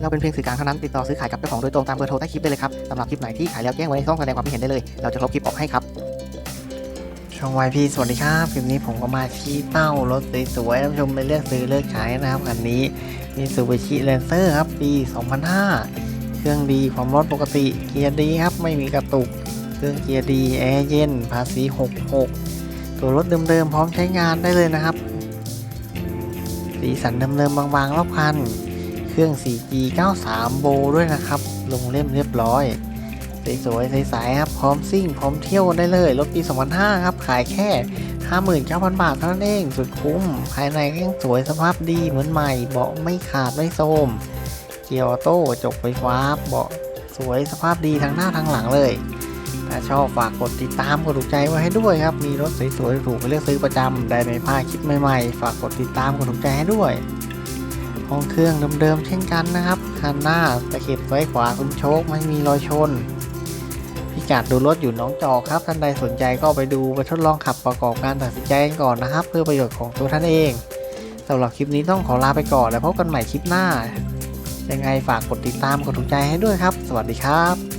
เราเป็นเพียงสื่อกลางเท่านั้นติดต่อซื้อขายกับเจ้าของโดยตรงตามเบอร์โทรใต้คลิปได้เลยครับสำหรับคลิปไหนที่ขายแล้วแจ้งไว้ในช่องแสดงความคิดเห็นได้เลยเราจะลบคลิปออกให้ครับช่องวายพีสวัสดีครับคลิปนี้ผมก็มาชี้เป้ารถสวยๆท่านผู้ชมไปเลือกซื้อเลือกขายนะครับคันนี้มีซูบิชิแลนเซอร์ครับปี 2005 เครื่องดีความร้อนปกติเกียร์ดีครับไม่มีกระตุก เครื่องเกียร์ดีแอร์เย็นภาษี 66 ตัวรถเดิมๆพร้อมใช้งานได้เลยนะครับสีสันเดิมๆบางๆรอบคัน เครื่อง 4G 93 โบด้วยนะครับ ลงเล่มเรียบร้อย สวยๆใสๆครับ พร้อมซิ่ง พร้อมเที่ยวได้เลย รถปี 2005 ครับ ขายแค่ 59,000 บาทเท่านั้นเอง สุดคุ้ม ภายในก็ยังสวยสภาพดีเหมือนใหม่ เบาะไม่ขาดไม่โทรมเกียร์ออโต้จกไฟฟ้า เบาะสวยสภาพดีทั้งหน้าทั้งหลังเลยถ้าชอบฝากกดติดตามกดถูกใจไว้ให้ด้วยครับ มีรถสวยๆถูกไปเลือกซื้อประจำได้ไม่พลาดคลิปใหม่ๆ ฝากกดติดตามกดถูกใจให้ด้วย ห้องเครื่องเดิมๆเช่นกันนะครับคันหน้าตะเข็บไว้ขวาคุณโชคไม่มีรอยชน พิกัดดูรถอยู่น้องจอกครับ ท่านใดสนใจก็ไปดูไปทดลองขับประกอบการตัดสินใจกันก่อนนะครับ เพื่อประโยชน์ของตัวท่านเองสำหรับคลิปนี้ต้องขอลาไปก่อนแล้วพบกันใหม่คลิปหน้า ยังไงฝากกดติดตามกดถูกใจให้ด้วยครับ สวัสดีครับ